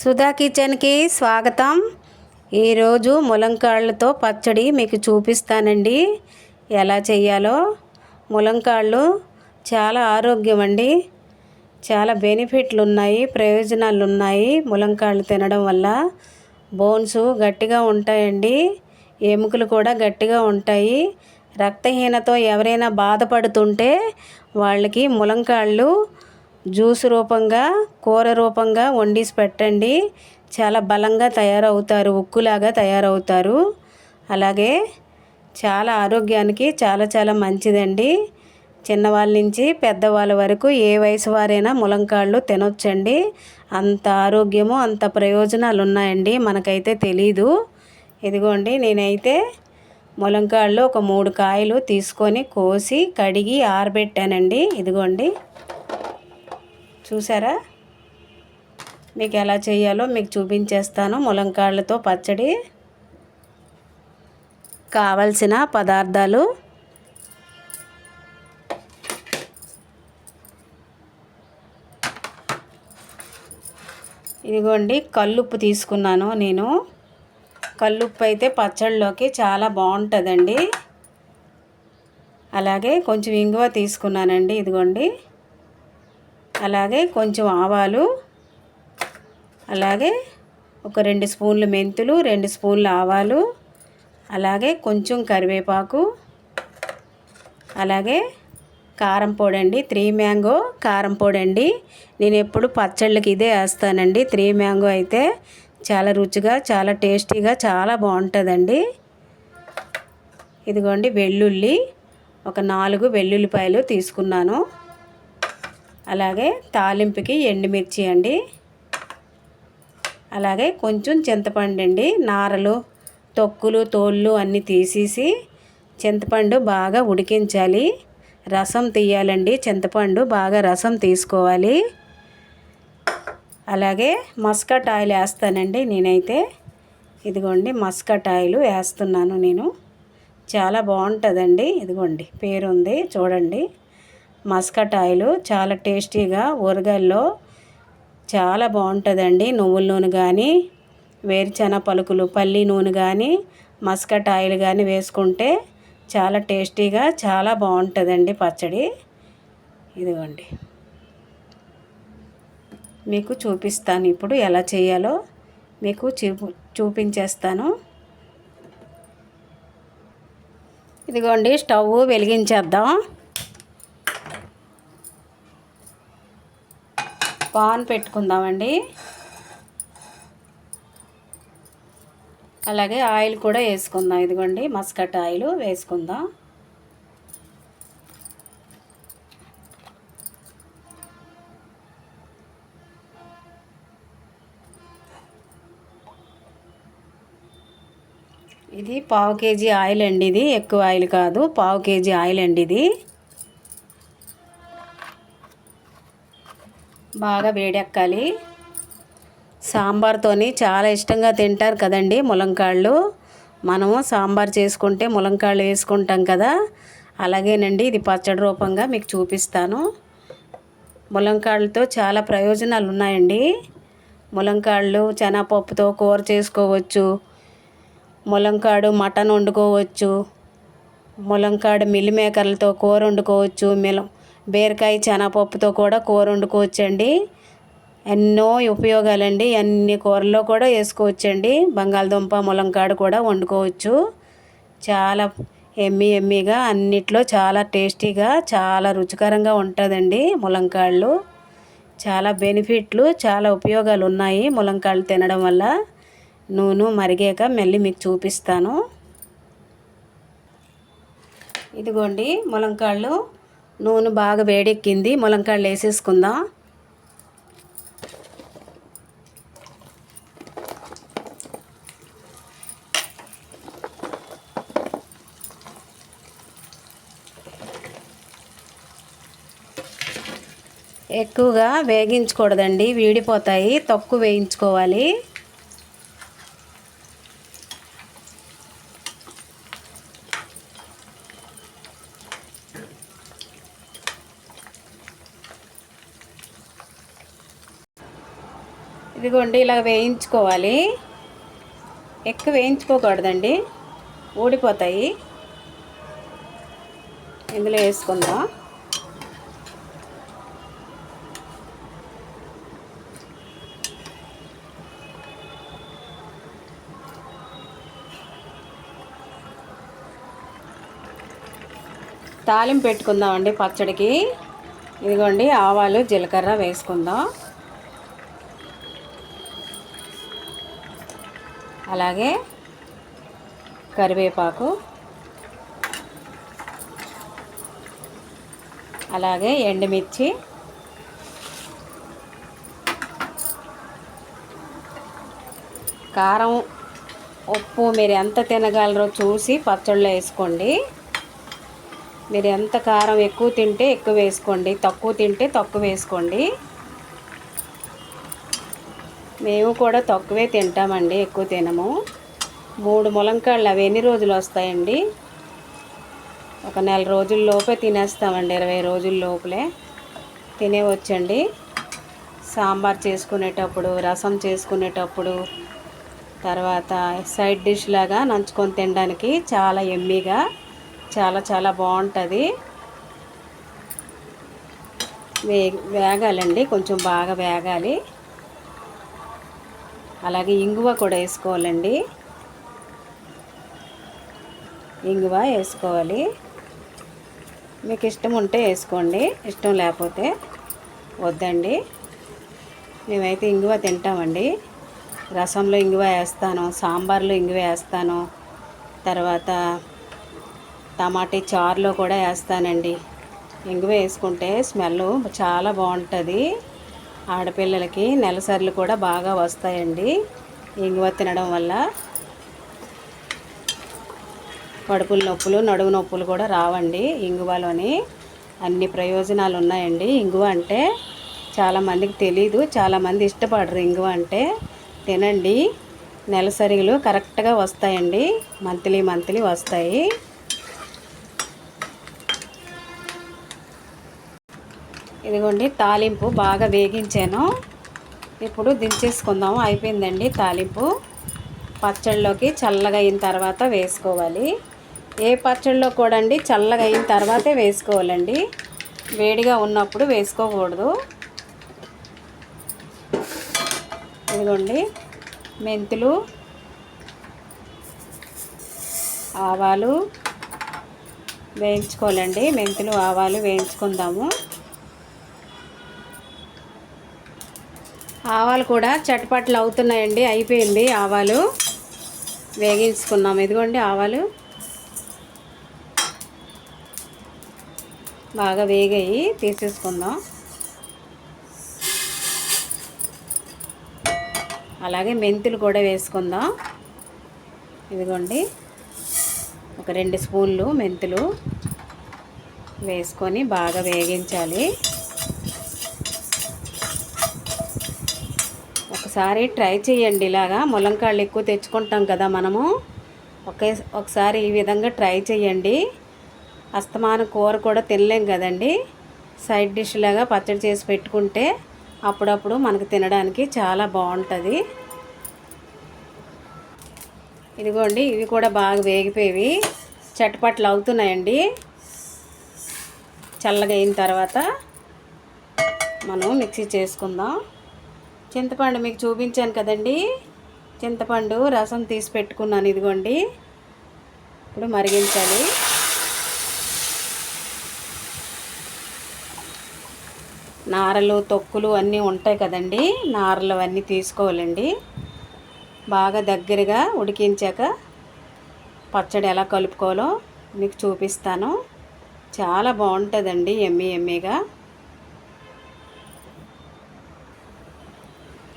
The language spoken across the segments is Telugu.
సుధా కిచెన్కి స్వాగతం. ఈరోజు ములంకాళ్ళతో పచ్చడి మీకు చూపిస్తానండి. ఎలా చేయాలో ములంకాళ్ళు చాలా ఆరోగ్యం అండి చాలా బెనిఫిట్లు ఉన్నాయి ప్రయోజనాలు ఉన్నాయి ములంకాళ్ళు తినడం వల్ల. బోన్స్ గట్టిగా ఉంటాయండి. ఎముకలు కూడా గట్టిగా ఉంటాయి. రక్తహీనతో ఎవరైనా బాధపడుతుంటే వాళ్ళకి ములంకాళ్ళు జ్యూస్ రూపంగా కూర రూపంగా వండిసి పెట్టండి. చాలా బలంగా తయారవుతారు ఉక్కులాగా తయారవుతారు. అలాగే చాలా ఆరోగ్యానికి చాలా చాలా మంచిదండి. చిన్నవాళ్ళ నుంచి పెద్దవాళ్ళ వరకు ఏ వయసు వారైనా ములంకాళ్ళు తినొచ్చండి. అంత ఆరోగ్యము అంత ప్రయోజనాలు ఉన్నాయండి మనకైతే తెలీదు. ఇదిగోండి నేనైతే ములంకాళ్ళు ఒక మూడు కాయలు తీసుకొని కోసి కడిగి ఆరబెట్టానండి. ఇదిగోండి. చూసారా? మీకు ఎలా చేయాలో మీకు చూపించేస్తాను. ములంకాళ్ళతో పచ్చడి. కావలసిన పదార్థాలు. ఇదిగోండి కల్లుప్పు తీసుకున్నాను నేను. కల్లుప్పు అయితే పచ్చళ్ళలోకి చాలా బాగుంటుందండి. అలాగే కొంచెం ఇంగువ తీసుకున్నానండి ఇదిగోండి. అలాగే కొంచెం ఆవాలు అలాగే ఒక రెండు స్పూన్లు మెంతులు రెండు స్పూన్లు ఆవాలు అలాగే కొంచెం కరివేపాకు అలాగే కారం పొడండి అండి త్రీ మ్యాంగో కారం పొడి అండి నేను ఎప్పుడు పచ్చళ్ళకి ఇదే వేస్తానండి. త్రీ మ్యాంగో అయితే చాలా రుచిగా చాలా టేస్టీగా చాలా బాగుంటుందండి. ఇదిగోండి వెల్లుల్లి ఒక నాలుగు వెల్లుల్లిపాయలు తీసుకున్నాను. అలాగే తాలింపుకి ఎండుమిర్చి అండి. అలాగే కొంచెం చింతపండు అండి. నారలు తొక్కులు తోళ్ళు అన్నీ తీసేసి చింతపండు బాగా ఉడికించాలి. రసం తీయాలండి. చింతపండు బాగా రసం తీసుకోవాలి. అలాగే మస్కట్ ఆయిల్ వేస్తానండి నేనైతే. ఇదిగోండి మస్కట్ ఆయిల్ వేస్తున్నాను నేను. చాలా బాగుంటుందండి. ఇదిగోండి పేరుంది. చూడండి. మస్కట్ ఆయిల్ చాలా టేస్టీగా ఊరగాయల్లో చాలా బాగుంటుందండి. నువ్వుల నూనె కానీ వేరుచెన పలుకులు పల్లి నూనె కానీ మస్కట్ ఆయిల్ కానీ వేసుకుంటే చాలా టేస్టీగా చాలా బాగుంటుందండి పచ్చడి. ఇదిగోండి. మీకు చూపిస్తాను ఇప్పుడు ఎలా చేయాలో. మీకు చూపు చూపించేస్తాను. ఇదిగోండి స్టవ్ వెలిగించేద్దాం. పాన్ పెట్టుకుందామండి. అలాగే ఆయిల్ కూడా వేసుకుందాం. ఇదిగోండి మస్కట్ ఆయిల్ వేసుకుందాం. ఇది పావు కేజీ ఆయిల్ అండి ఇది. ఎక్కువ ఆయిల్ కాదు పావు కేజీ ఆయిల్ అండి ఇది. బాగా వేడెక్కాలి. సాంబార్తోని చాలా ఇష్టంగా తింటారు కదండి ములంకాళ్ళు. మనము సాంబార్ చేసుకుంటే ములంకాళ్ళు వేసుకుంటాం కదా. అలాగేనండి ఇది పచ్చడి రూపంగా మీకు చూపిస్తాను. ములంకాళ్ళతో చాలా ప్రయోజనాలు ఉన్నాయండి. ములంకాళ్ళు శనగపప్పుతో కూర చేసుకోవచ్చు. ములంకాడు మటన్ వండుకోవచ్చు. ములంకాడు మిల్లి మేకర్లతో కూర వండుకోవచ్చు. మిలం బీరకాయ శనగపప్పుతో కూడా కూర వండుకోవచ్చండి. ఎన్నో ఉపయోగాలండి. అన్ని కూరల్లో కూడా వేసుకోవచ్చండి. బంగాళదుంప ములంకాడ కూడా వండుకోవచ్చు. చాలా ఎమ్మి ఎమ్మిగా అన్నిట్లో చాలా టేస్టీగా చాలా రుచికరంగా ఉంటుందండి ములంకాళ్ళు. చాలా బెనిఫిట్లు చాలా ఉపయోగాలు ఉన్నాయి ములంకాళ్ళు తినడం వల్ల. నూనె మరిగాక మళ్ళీ మీకు చూపిస్తాను. ఇదిగోండి ములంకాళ్ళు. నూనె బాగా వేడెక్కింది. ములంకాళ్ళు వేసేసుకుందాం. ఎక్కువగా వేగించకూడదండి. వీడిపోతాయి. తక్కువ వేయించుకోవాలి. ఇదిగోండి ఇలా వేయించుకోవాలి. ఎక్కువ వేయించుకోకూడదండి. ఊడిపోతాయి. ఇందులో వేసుకుందాం. తాలింపు పెట్టుకుందామండి పచ్చడికి. ఇదిగోండి ఆవాలు జీలకర్ర వేసుకుందాం. అలాగే కరివేపాకు అలాగే ఎండుమిర్చి కారం ఉప్పు మీరు ఎంత తినగలరో చూసి పచ్చళ్ళు వేసుకోండి. మీరు ఎంత కారం ఎక్కువ తింటే ఎక్కువ వేసుకోండి. తక్కువ తింటే తక్కువ వేసుకోండి. మేము కూడా తక్కువే తింటామండి ఎక్కువ తినము. మూడు ములంకాళ్ళు అవి ఎన్ని రోజులు వస్తాయండి? ఒక నెల రోజుల లోపే తినేస్తామండి ఇరవై రోజుల లోపలే. తినేవచ్చండి. సాంబార్ చేసుకునేటప్పుడు రసం చేసుకునేటప్పుడు తర్వాత సైడ్ డిష్ లాగా నంచుకొని తినడానికి చాలా ఎమ్మీగా చాలా చాలా బాగుంటుంది. వే వేగాలండి కొంచెం బాగా వేగాలి. అలాగే ఇంగువ కూడా వేసుకోవాలండి. ఇంగువ వేసుకోవాలి. మీకు ఇష్టం ఉంటే వేసుకోండి ఇష్టం లేకపోతే వద్దండి. మేమైతే ఇంగువ తింటామండి. రసంలో ఇంగువ వేస్తాను సాంబార్లో ఇంగువ వేస్తాను తర్వాత టమాటీ చారులో కూడా వేస్తానండి. ఇంగువ వేసుకుంటే స్మెల్ చాలా బాగుంటుంది. ఆడపిల్లలకి నెలసర్లు కూడా బాగా వస్తాయండి. ఇంగువ తినడం వల్ల కడుపుల నొప్పులు నడుము నొప్పులు కూడా రావండి ఇంగువలోని. అన్ని ప్రయోజనాలు ఉన్నాయండి. ఇంగువ అంటే చాలామందికి తెలీదు. చాలామంది ఇష్టపడరు ఇంగువ అంటే. తినండి. నెలసరిగలు కరెక్ట్గా వస్తాయండి. మంత్లీ మంత్లీ వస్తాయి. ఇదిగోండి తాలింపు బాగా వేగించాను. ఇప్పుడు దించేసుకుందాము. అయిపోయిందండి తాలింపు. పచ్చళ్ళలోకి చల్లగా అయిన తర్వాత వేసుకోవాలి. ఏ పచ్చళ్ళలో కూడా అండి చల్లగా అయిన తర్వాతే వేసుకోవాలండి. వేడిగా ఉన్నప్పుడు వేసుకోకూడదు. ఇదిగోండి మెంతులు ఆవాలు వేయించుకోవాలండి. మెంతులు ఆవాలు వేయించుకుందాము. ఆవాలు కూడా చటపట్లు అవుతున్నాయండి అయిపోయింది ఆవాలు. వేగించుకున్నాం ఇదిగోండి ఆవాలు. బాగా వేగాయి తీసేసుకుందాం. అలాగే మెంతులు కూడా వేసుకుందాం. ఇదిగోండి. ఒక రెండు స్పూన్లు మెంతులు వేసుకొని బాగా వేగించాలి. ఒకసారి ట్రై చేయండి ఇలాగా. ములంకాళ్ళు ఎక్కువ తెచ్చుకుంటాం కదా మనము. ఒకే ఒకసారి ఈ విధంగా ట్రై చేయండి. అస్తమాన కూర కూడా తినలేం కదండి. సైడ్ డిష్ లాగా పచ్చడి చేసి పెట్టుకుంటే అప్పుడప్పుడు మనకు తినడానికి చాలా బాగుంటుంది. ఇదిగోండి ఇవి కూడా బాగా వేగిపోయి చట్పట్లు అవుతున్నాయండి. చల్లగా అయిన తర్వాత మనం మిక్సీ చేసుకుందాం. చింతపండు మీకు చూపించాను కదండి. చింతపండు రసం తీసి పెట్టుకున్నాను ఇదిగోండి. ఇప్పుడు మరిగించాలి. నారలు తొక్కులు అన్నీ ఉంటాయి కదండి. నారలు అవన్నీ తీసుకోవాలండి. బాగా దగ్గరగా ఉడికించాక పచ్చడి ఎలా కలుపుకోవాలో మీకు చూపిస్తాను. చాలా బాగుంటుందండి ఎమ్మి ఎమ్మిగా.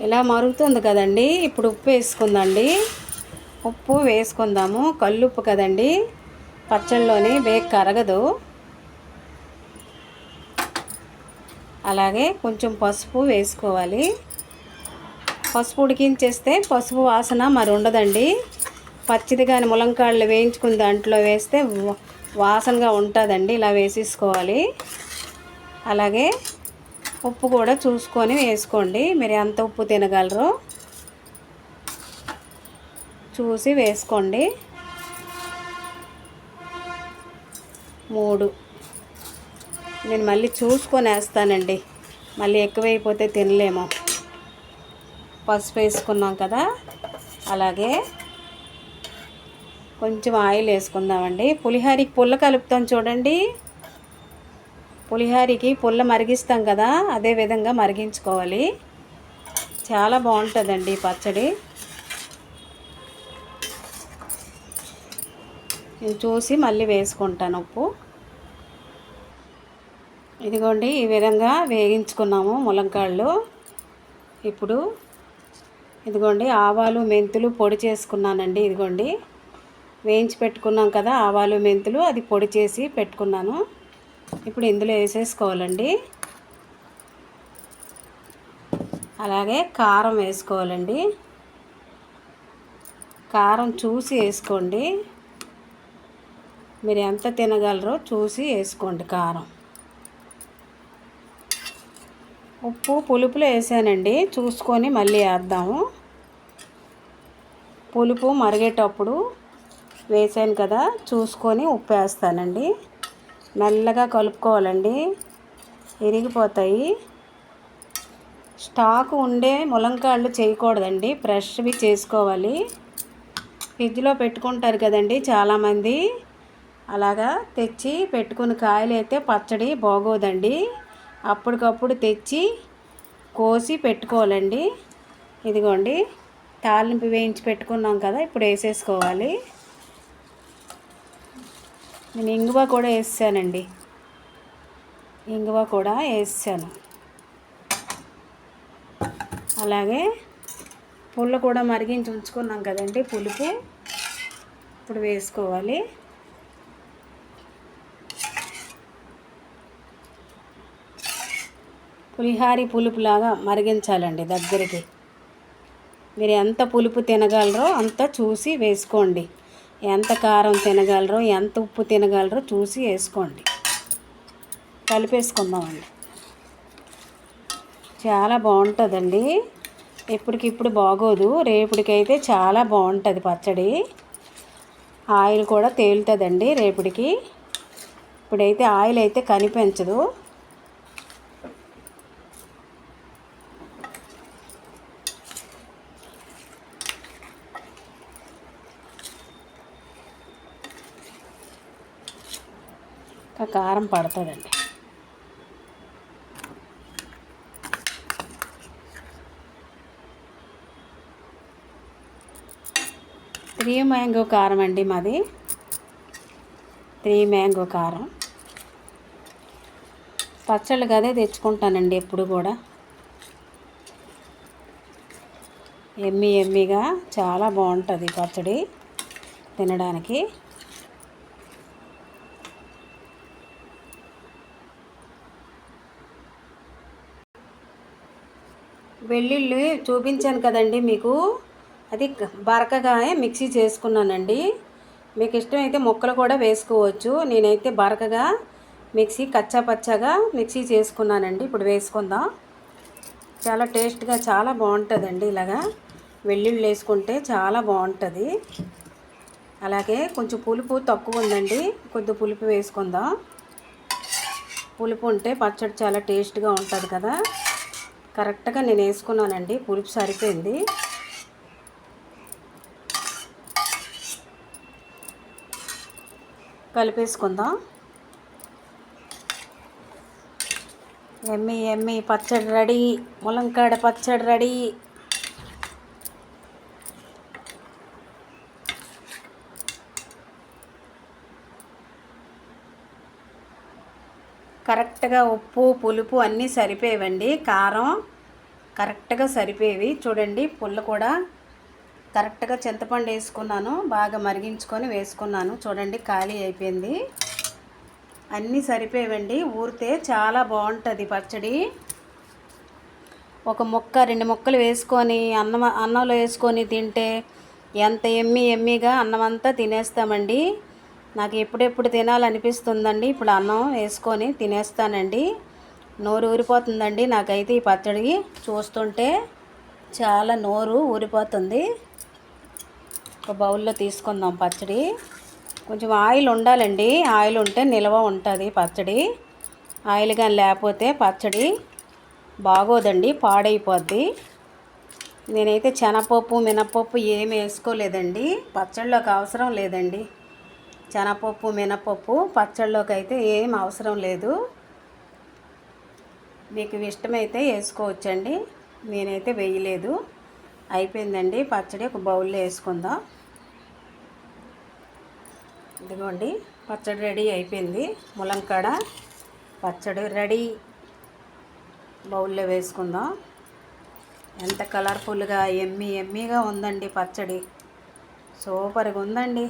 ఇలా మరుగుతుంది కదండి? ఇప్పుడు ఉప్పు వేసుకుందండి. ఉప్పు వేసుకుందాము. కల్లుప్పు కదండి. పచ్చళ్ళలోని వేగ్ కరగదు. అలాగే కొంచెం పసుపు వేసుకోవాలి. పసుపు ఉడికించేస్తే పసుపు వాసన మరి ఉండదండి. పచ్చిది కానీ ములంకాళ్ళు వేయించుకుని దాంట్లో వేస్తే వాసనగా ఉంటుందండి. ఇలా వేసేసుకోవాలి. అలాగే ఉప్పు కూడా చూసుకొని వేసుకోండి. మీరు ఎంత ఉప్పు తినగలరో చూసి వేసుకోండి. మూడు. నేను మళ్ళీ చూసుకొని వేస్తానండి. మళ్ళీ ఎక్కువైపోతే తినలేము. పసుపు వేసుకున్నాం కదా. అలాగే కొంచెం ఆయిల్ వేసుకుందామండి. పులిహారికి పుల్ల కలుపుతాం చూడండి. పులిహారికి పుల్ల మరిగిస్తాం కదా అదే విధంగా మరిగించుకోవాలి. చాలా బాగుంటుందండి పచ్చడి. నేను చూసి మళ్ళీ వేసుకుంటాను ఉప్పు. ఇదిగోండి ఈ విధంగా వేగించుకున్నాము ములంకాళ్ళు ఇప్పుడు ఇదిగోండి ఆవాలు మెంతులు పొడి చేసుకున్నానండి. ఇదిగోండి వేయించి పెట్టుకున్నాం కదా ఆవాలు మెంతులు అది పొడి చేసి పెట్టుకున్నాను. ఇప్పుడు ఇందులో వేసేసుకోవాలండి. అలాగే కారం వేసుకోవాలండి. కారం చూసి వేసుకోండి. మీరు ఎంత తినగలరో చూసి వేసుకోండి కారం. ఉప్పు పులుపులో వేసానండి. చూసుకొని మళ్ళీ వేద్దాము. పులుపు మరిగేటప్పుడు వేసాను కదా చూసుకొని ఉప్పు వేస్తానండి. మెల్లగా కలుపుకోవాలండి. ఇరిగిపోతాయి స్టాక్ ఉండే ములంకాళ్ళు చేయకూడదండి. ఫ్రెష్వి చేసుకోవాలి. ఫ్రిడ్జ్లో పెట్టుకుంటారు కదండి చాలామంది. అలాగా తెచ్చి పెట్టుకుని కాయలు అయితే పచ్చడి బాగోదండి. అప్పటికప్పుడు తెచ్చి కోసి పెట్టుకోవాలండి. ఇదిగోండి తాలింపు వేయించి పెట్టుకున్నాం కదా ఇప్పుడు వేసేసుకోవాలి. నేను ఇంగువ కూడా వేసానండి. ఇంగువ కూడా వేసాను. అలాగే పుల్ల కూడా మరిగించి ఉంచుకున్నాం కదండి పులుపు. ఇప్పుడు వేసుకోవాలి. పులిహారి పులుపులాగా మరిగించాలండి దగ్గరికి. మీరు ఎంత పులుపు తినగలరో అంత చూసి వేసుకోండి. ఎంత కారం తినగలరో ఎంత ఉప్పు తినగలరో చూసి వేసుకోండి. కలిపేసుకుందామండి. చాలా బాగుంటుందండి. ఇప్పటికిప్పుడు బాగోదు. రేపటికైతే చాలా బాగుంటుంది పచ్చడి. ఆయిల్ కూడా తేలుతుందండి రేపటికి. ఇప్పుడైతే ఆయిల్ అయితే కనిపించదు. కారం పడుతుందండి. త్రీ మ్యాంగో కారం అండి మాది. త్రీ మ్యాంగో కారం. పచ్చళ్ళు కదే తెచ్చుకుంటానండి ఎప్పుడు కూడా. ఎమ్మి ఎమ్మిగా చాలా బాగుంటుంది పచ్చడి తినడానికి. వెల్లుల్లి చూపించాను కదండి మీకు. అది బరకగా మిక్సీ చేసుకున్నానండి. మీకు ఇష్టమైతే ముక్కలు కూడా వేసుకోవచ్చు. నేనైతే బరకగా మిక్సీ కచ్చా పచ్చగా మిక్సీ చేసుకున్నానండి. ఇప్పుడు వేసుకుందాం. చాలా టేస్ట్గా చాలా బాగుంటుందండి ఇలాగా. వెల్లుల్లి వేసుకుంటే చాలా బాగుంటుంది. అలాగే కొంచెం పులుపు తక్కువ ఉందండి. కొద్ది పులుపు వేసుకుందాం. పులుపు ఉంటే పచ్చడి చాలా టేస్ట్గా ఉంటుంది కదా. కరెక్ట్గా నేను వేసుకున్నానండి పులుపు సరిపోయింది. కలిపేసుకుందాం. ఎమ్మి ఎమ్మి పచ్చడి రెడీ ములంకాడ పచ్చడి రెడీ. కరెక్ట్గా ఉప్పు పులుపు అన్నీ సరిపోయేవండి. కారం కరెక్ట్గా సరిపోయేవి. చూడండి పుల్ల కూడా కరెక్ట్గా చింతపండు వేసుకున్నాను. బాగా మరిగించుకొని వేసుకున్నాను. చూడండి ఖాళీ అయిపోయింది. అన్నీ సరిపోయేవండి. ఊరితే చాలా బాగుంటుంది పచ్చడి. ఒక ముక్క రెండు ముక్కలు వేసుకొని అన్నం అన్నంలో వేసుకొని తింటే ఎంత ఎమ్మి ఎమ్మిగా అన్నం అంతా తినేస్తామండి. నాకు ఎప్పుడెప్పుడు తినాలనిపిస్తుందండి ఇప్పుడు అన్నం వేసుకొని తినేస్తానండి. నోరు ఊరిపోతుందండి నాకైతే ఈ పచ్చడి చూస్తుంటే చాలా నోరు ఊరిపోతుంది. ఒక బౌల్లో తీసుకుందాం పచ్చడి. కొంచెం ఆయిల్ ఉండాలండి ఆయిల్ ఉంటే నిల్వ ఉంటుంది పచ్చడి. ఆయిల్ కానీ లేకపోతే పచ్చడి బాగోదండి పాడైపోద్ది. నేనైతే శనగపప్పు మినపప్పు ఏమి వేసుకోలేదండి పచ్చళ్ళలోకి అవసరం లేదండి. శనగపప్పు మినపప్పు పచ్చళ్ళలోకి అయితే ఏం అవసరం లేదు. మీకు ఇష్టమైతే వేసుకోవచ్చండి. నేనైతే వేయలేదు. అయిపోయిందండి. పచ్చడి ఒక బౌల్లో వేసుకుందాం. ఇదిగోండి. పచ్చడి రెడీ అయిపోయింది. ములంకాడ పచ్చడి రెడీ. బౌల్లో వేసుకుందాం. ఎంత కలర్ఫుల్గా ఎమ్మి ఎమ్మిగా ఉందండి పచ్చడి. సూపర్గా ఉందండి.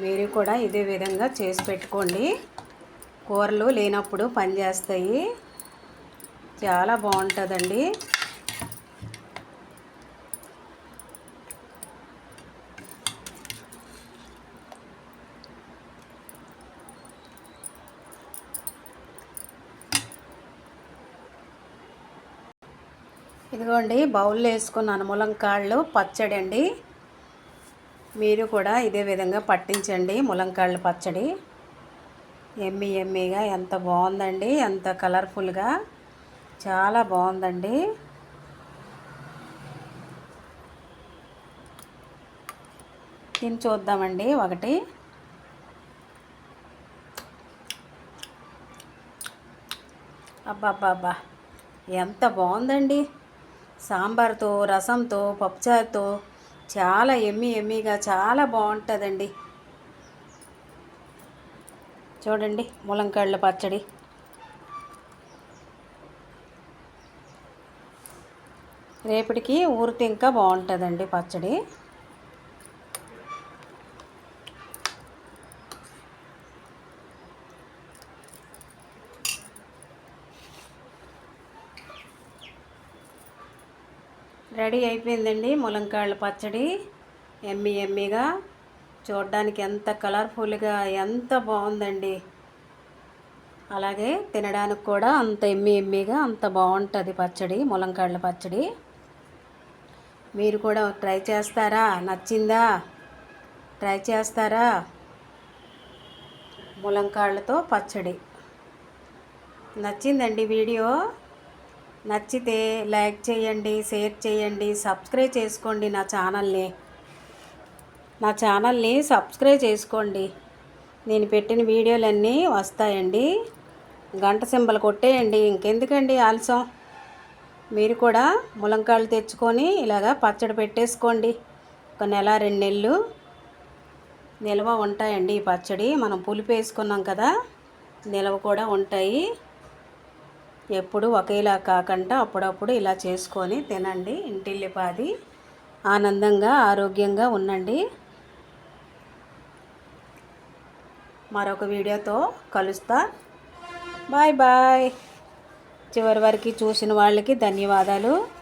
మీరు కూడా ఇదే విధంగా చేసి పెట్టుకోండి. కూరలు లేనప్పుడు పనిచేస్తాయి చాలా బాగుంటుందండి. ఇదిగోండి బౌల్లో వేసుకున్నాను ములంకాళ్ళు పచ్చడి అండి మీరు కూడా ఇదే విధంగా పట్టించండి. ములంకాళ్ళు పచ్చడి. ఎమ్మి ఎమ్మిగా ఎంత బాగుందండి. ఎంత కలర్ఫుల్గా. చాలా బాగుందండి. తిని చూద్దామండి ఒకటి. అబ్బాబ్బాబ్బా. ఎంత బాగుందండి. సాంబార్తో రసంతో పప్పుచారుతో చాలా ఎమ్మి ఎమ్మిగా చాలా బాగుంటుందండి. చూడండి ములంకాళ్ళ పచ్చడి. రేపటికి ఊరితే ఇంకా బాగుంటుందండి పచ్చడి. రెడీ అయిపోయిందండి ములంకాళ్ళ పచ్చడి. ఎమ్మి ఎమ్మిగా చూడడానికి ఎంత కలర్ఫుల్గా ఎంత బాగుందండి. అలాగే తినడానికి కూడా అంత ఎమ్మి ఎమ్మిగా అంత బాగుంటుంది పచ్చడి ములంకాళ్ళ పచ్చడి. మీరు కూడా ట్రై చేస్తారా? నచ్చిందా? ట్రై చేస్తారా? ములంకాళ్ళతో పచ్చడి. నచ్చిందండి వీడియో? నచ్చితే లైక్ చేయండి షేర్ చేయండి సబ్స్క్రైబ్ చేసుకోండి నా ఛానల్ని. నా ఛానల్ని సబ్స్క్రైబ్ చేసుకోండి. నేను పెట్టిన వీడియోలన్నీ వస్తాయండి. గంట సింబల్ కొట్టేయండి. ఇంకెందుకండి ఆలస్యం? మీరు కూడా ములంకాయలు తెచ్చుకొని ఇలాగా పచ్చడి పెట్టేసుకోండి. ఒక నెల రెండు నెలలు నిల్వ ఉంటాయండి ఈ పచ్చడి. మనం పులుపు వేసుకున్నాం కదా నిల్వ కూడా ఉంటాయి. ఎప్పుడు ఒకేలా కాకుండా అప్పుడప్పుడు ఇలా చేసుకొని తినండి. ఇంటిల్లిపాది. ఆనందంగా ఆరోగ్యంగా ఉండండి. మరొక వీడియోతో కలుస్తా. Bye bye. చివరి వరకు చూసిన వాళ్ళకి ధన్యవాదాలు.